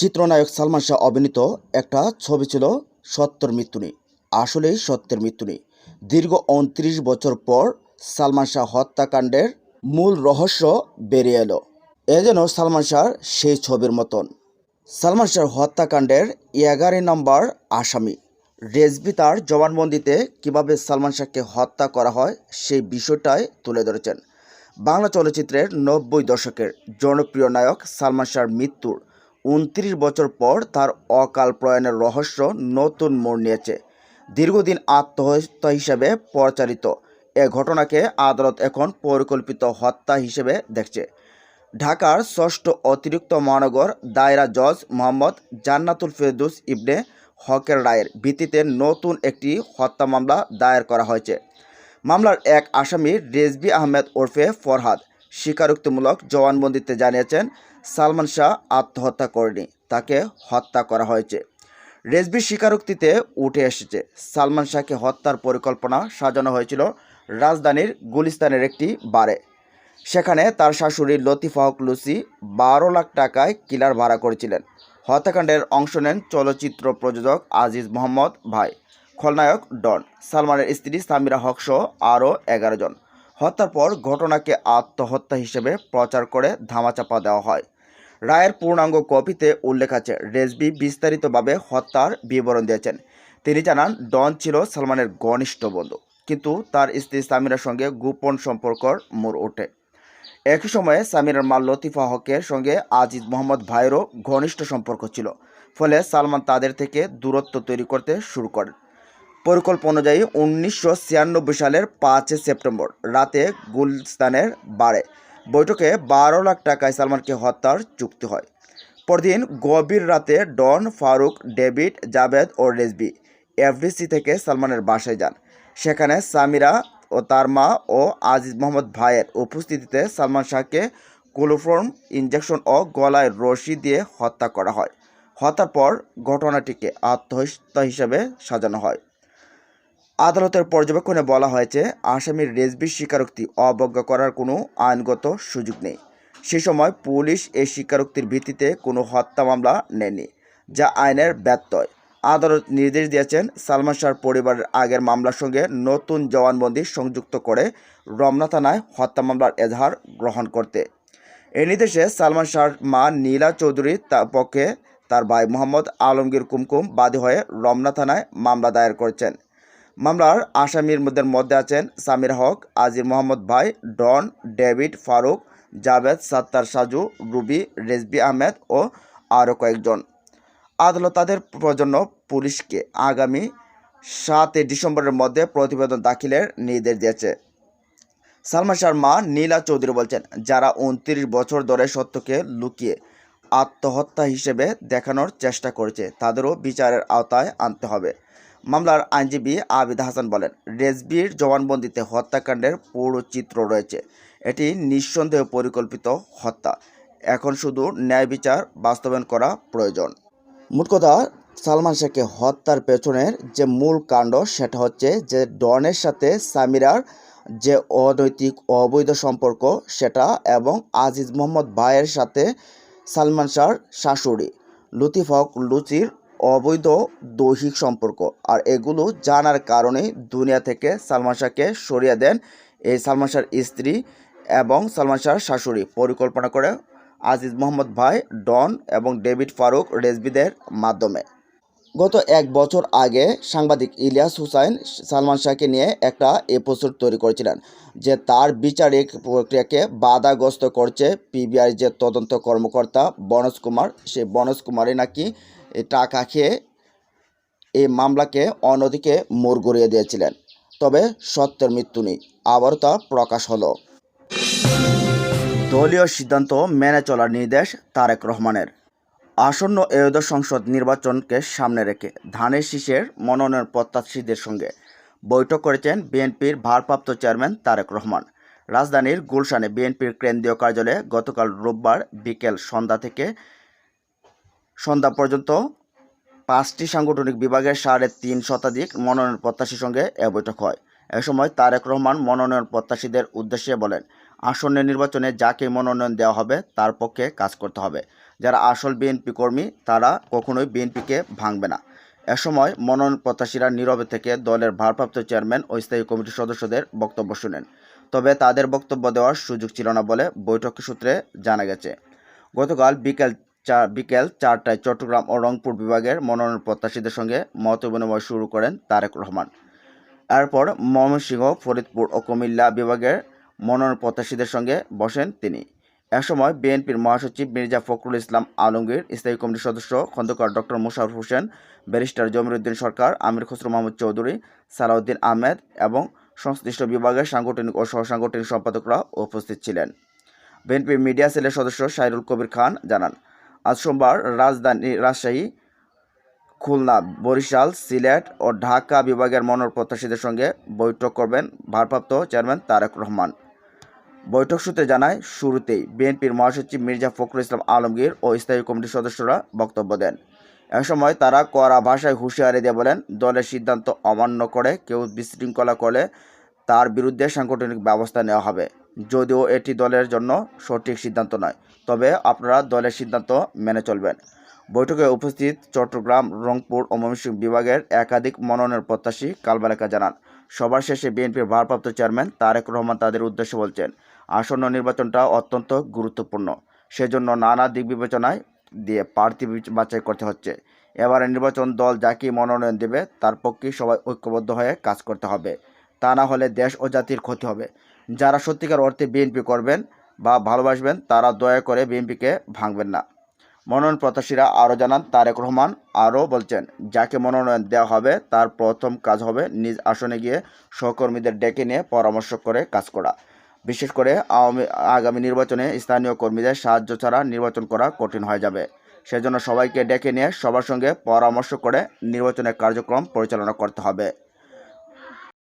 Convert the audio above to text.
চিত্রনায়ক সালমান শাহ অভিনীত একটা ছবি ছিল সত্যের মৃত্যু নেই আসলেই সত্যের মৃত্যুনি দীর্ঘ উনত্রিশ বছর পর সালমান শাহ হত্যাকাণ্ডের মূল রহস্য বেরিয়ে এলো। এ যেন সালমান শাহর সেই ছবির মতন। সালমান শাহর হত্যাকাণ্ডের এগারো নম্বর আসামি। রেজবি তার জবানবন্দিতে কীভাবে সালমান শাহকে হত্যা করা হয় সেই বিষয়টাই তুলে ধরেছেন। বাংলা চলচ্চিত্রের নব্বই দশকের জনপ্রিয় নায়ক সালমান শাহর মৃত্যুর উনত্রিশ বছর পর তার অকাল প্রয়াণের রহস্য নতুন মোড় নিয়েছে। দীর্ঘদিন আত্মহত্যা হিসেবে প্রচারিত এ ঘটনাকে আদালত এখন পরিকল্পিত হত্যা হিসেবে দেখছে। ঢাকার ষষ্ঠ অতিরিক্ত মহানগর দায়রা জজ মোহাম্মদ জান্নাতুল ফেরদৌস ইবনে হকের রায়ের ভিত্তিতে নতুন একটি হত্যা মামলা দায়ের করা হয়েছে। মামলার এক আসামি রেজবি আহমেদ ওরফে ফরহাদ স্বীকারোক্তিমূলক জবানবন্দিতে জানিয়েছেন সালমান শাহ আত্মহত্যা করেনি, তাকে হত্যা করা হয়েছে। রেজবির স্বীকারোক্তিতে উঠে এসেছে, সালমান শাহকে হত্যার পরিকল্পনা সাজানো হয়েছিল রাজধানীর গুলিস্তানের একটি বারে। সেখানে তার শাশুড়ি লতিফা হক লুসি বারো লাখ টাকায় কিলার ভাড়া করেছিলেন। হত্যাকাণ্ডের অংশ নেন চলচ্চিত্র প্রযোজক আজিজ মোহাম্মদ ভাই, খলনায়ক ডন, সালমানের স্ত্রী সামিরা হক সহ আরও এগারো জন। হত্যার পর ঘটনাকে আত্মহত্যা হিসেবে প্রচার করে ধামাচাপা দেওয়া হয়। রায়ের পূর্ণাঙ্গ কপিতে উল্লেখ আছে, রেজবি বিস্তারিতভাবে হত্যার বিবরণ দিয়েছেন। তিনি জানান, ডন ছিল সালমানের ঘনিষ্ঠ বন্ধু, কিন্তু তার স্ত্রী সামিরার সঙ্গে গোপন সম্পর্কর মোড় ওঠে। একই সময়ে সামিরার মা লতিফা হকের সঙ্গে আজিজ মোহাম্মদ ভাইয়েরও ঘনিষ্ঠ সম্পর্ক ছিল, ফলে সালমান তাদের থেকে দূরত্ব তৈরি করতে শুরু করেন। পরিকল্পনা অনুযায়ী উনিশশো ছিয়ানব্বই সালের পাঁচই সেপ্টেম্বর রাতে গুলস্তানের বারে বৈঠকে বারো লাখ টাকায় সালমানকে হত্যার চুক্তি হয়। পরদিন গভীর রাতে ডন, ফারুক, ডেভিড, জাভেদ ও রেজবি এফডিসি থেকে সালমানের বাসায় যান। সেখানে সামিরা ও তার মা ও আজিজ মোহাম্মদ ভাইয়ের উপস্থিতিতে সালমান শাহকে ক্লোফর্ম ইঞ্জেকশন ও গলায় রশি দিয়ে হত্যা করা হয়। হত্যার পর ঘটনাটিকে আত্মহত্যা হিসেবে সাজানো হয়। আদালতের পর্যবেক্ষণে বলা হয়েছে, আসামির রেজবির স্বীকারোক্তি অবজ্ঞা করার কোনো আইনগত সুযোগ নেই। সে সময় পুলিশ এই স্বীকারোক্তির ভিত্তিতে কোনো হত্যা মামলা নেয়নি, যা আইনের ব্যত্যয়। আদালত নির্দেশ দিয়েছেন সালমান শাহর পরিবারের আগের মামলার সঙ্গে নতুন জবানবন্দি সংযুক্ত করে রমনা থানায় হত্যা মামলার এজাহার গ্রহণ করতে। এই নির্দেশে সালমান শাহর মা নীলা চৌধুরী তার পক্ষে তার ভাই মোহাম্মদ আলমগীর কুমকুম বাদী হয়ে রমনা থানায় মামলা দায়ের করেছেন। মামলার আসামির মধ্যে মধ্যে আছেন সামির হক আজির মোহাম্মদ ভাই, ডন, ডেভিড ফারুক, জাভেদ, সাত্তার সাজু, রুবি, রেজবি আহমেদ ও আরও কয়েকজন। আদালত তাদের জন্য পুলিশকে আগামী সাতই ডিসেম্বরের মধ্যে প্রতিবেদন দাখিলের নির্দেশ দিয়েছে। সালমান শাহর মা নীলা চৌধুরী বলছেন, যারা উনত্রিশ বছর ধরে সত্যকে লুকিয়ে আত্মহত্যা হিসেবে দেখানোর চেষ্টা করেছে, তাদেরও বিচারের আওতায় আনতে হবে। মামলার আইনজীবী আবিদ হাসান বলেন, রেজবির জবানবন্দিতে হত্যাকাণ্ডের পুরো চিত্র রয়েছে। এটি নিঃসন্দেহ পরিকল্পিত হত্যা। এখন শুধু ন্যায় বিচার বাস্তবায়ন করা প্রয়োজন। মোট কথা, সালমান শাহকে হত্যার পেছনের যে মূল কাণ্ড, সেটা হচ্ছে যে ডনের সাথে সামিরার যে অনৈতিক অবৈধ সম্পর্ক, সেটা এবং আজিজ মোহাম্মদ ভাইয়ের সাথে সালমান শাহর শাশুড়ি লতিফ হক লুচির অবৈধ দৈহিক সম্পর্ক। আর এগুলো জানার কারণেই দুনিয়া থেকে সালমান শাহকে সরিয়ে দেন এই সালমান শাহর স্ত্রী এবং সালমান শাহর শাশুড়ি। পরিকল্পনা করে আজিজ মোহাম্মদ ভাই, ডন এবং ডেভিড ফারুক রেজবিদের মাধ্যমে। গত এক বছর আগে সাংবাদিক ইলিয়াস হুসাইন সালমান শাহকে নিয়ে একটা এপিসোড তৈরি করেছিলেন, যে তার বিচারিক প্রক্রিয়াকে বাধাগ্রস্ত করছে পিবিআই যে তদন্ত কর্মকর্তা বনজ কুমার। সেই বনজ কুমারই নাকি টাকা খেয়ে এই মামলাকে অন্যদিকে মোড় গড়িয়ে দিয়েছিলেন। তবে সত্যের মৃত্যু নেই, আবারও তা প্রকাশ হলো। দলীয় সিদ্ধান্ত মেনে চলার নির্দেশ তারেক রহমানের। আসন্ন এয়োদশ সংসদ নির্বাচনকে সামনে রেখে ধানের শীষের মনোনয়ন প্রত্যাশীদের সঙ্গে বৈঠক করেছেন বিএনপির ভারপ্রাপ্ত চেয়ারম্যান তারেক রহমান। রাজধানীর গুলশানে বিএনপির কেন্দ্রীয় কার্যালয়ে গতকাল রোববার বিকেল সন্ধ্যা থেকে সন্ধ্যা পর্যন্ত পাঁচটি সাংগঠনিক বিভাগের সাড়ে তিন শতাধিক মনোনয়ন প্রত্যাশীর সঙ্গে এ বৈঠক হয়। এ সময় তারেক রহমান মনোনয়ন প্রত্যাশীদের উদ্দেশ্যে বলেন, আসন্ন নির্বাচনে যাকে মনোনয়ন দেওয়া হবে তার পক্ষে কাজ করতে হবে। যারা আসল বিএনপি কর্মী, তারা কখনোই বিএনপিকে ভাঙবে না। এ সময় মনোনয়ন প্রত্যাশীরা নীরবে থেকে দলের ভারপ্রাপ্ত চেয়ারম্যান ও স্থায়ী কমিটির সদস্যদের বক্তব্য শুনেন। তবে তাদের বক্তব্য দেওয়ার সুযোগ ছিল না বলে বৈঠক সূত্রে জানা গেছে। গতকাল বিকেল চার বিকেল চারটায় চট্টগ্রাম ও রংপুর বিভাগের মনোনয়ন প্রত্যাশীদের সঙ্গে মত বিনিময় শুরু করেন তারেক রহমান। এরপর ময়মনসিংহ, ফরিদপুর ও কুমিল্লা বিভাগের মনোনয়ন প্রত্যাশীদের সঙ্গে বসেন তিনি। এ সময় বিএনপির মহাসচিব মির্জা ফখরুল ইসলাম আলমগীর, স্থায়ী কমিটির সদস্য খন্দকার ডক্টর মোশারফ হোসেন, ব্যারিস্টার জমিরুদ্দিন সরকার, আমির খসরু মাহমুদ চৌধুরী, সালাউদ্দিন আহমেদ এবং সংশ্লিষ্ট বিভাগের সাংগঠনিক ও সহসাংগঠনিক সম্পাদকরা উপস্থিত ছিলেন। বিএনপির মিডিয়া সেলের সদস্য সাইরুল কবির খান জানান আজ সোমবার রাজধানী রাজশাহী, খুলনা, বরিশাল, সিলেট ও ঢাকা বিভাগের মনোনয়ন প্রত্যাশীদের সঙ্গে বৈঠক করবেন ভারপ্রাপ্ত চেয়ারম্যান তারেক রহমান। বৈঠক সূত্রে জানায়, শুরুতেই বিএনপির মহাসচিব মির্জা ফখরুল ইসলাম আলমগীর ও স্থায়ী কমিটির সদস্যরা বক্তব্য দেন। এ সময় তারা কড়া ভাষায় হুঁশিয়ারি দিয়ে বলেন, দলের সিদ্ধান্ত অমান্য করে কেউ বিশৃঙ্খলা করলে তার বিরুদ্ধে সাংগঠনিক ব্যবস্থা নেওয়া হবে। যদিও এটি দলের জন্য সঠিক সিদ্ধান্ত নয়, তবে আপনারা দলের সিদ্ধান্ত মেনে চলবেন। বৈঠকে উপস্থিত চট্টগ্রাম, রংপুর ও ময়মনসিংহ বিভাগের একাধিক মনোনয়ন প্রত্যাশী কালবালেকা জানান। সবার শেষে বিএনপির ভারপ্রাপ্ত চেয়ারম্যান তারেক রহমান তাদের উদ্দেশ্যে বলছেন, আসন্ন নির্বাচনটা অত্যন্ত গুরুত্বপূর্ণ। সেজন্য নানা দিক বিবেচনায় দিয়ে প্রার্থী বাছাই করতে হচ্ছে। এবারে নির্বাচন দল যাকে মনোনয়ন দেবে, তার পক্ষে সবাই ঐক্যবদ্ধ হয়ে কাজ করতে হবে। তা না হলে দেশ ও জাতির ক্ষতি হবে। যারা সত্যিকার অর্থে বিএনপি করবেন বা ভালোবাসবেন, তারা দয়া করে বিএনপিকে ভাঙবেন না। মনোনয়ন প্রত্যাশীরা আরও জানান, তারেক রহমান আরও বলছেন, যাকে মনোনয়ন দেওয়া হবে, তার প্রথম কাজ হবে নিজ আসনে গিয়ে সহকর্মীদের ডেকে নিয়ে পরামর্শ করে কাজ করা। বিশেষ করে আওয়ামী, আগামী নির্বাচনে স্থানীয় কর্মীদের সাহায্য ছাড়া নির্বাচন করা কঠিন হয়ে যাবে। সেজন্য সবাইকে ডেকে নিয়ে সবার সঙ্গে পরামর্শ করে নির্বাচনের কার্যক্রম পরিচালনা করতে হবে।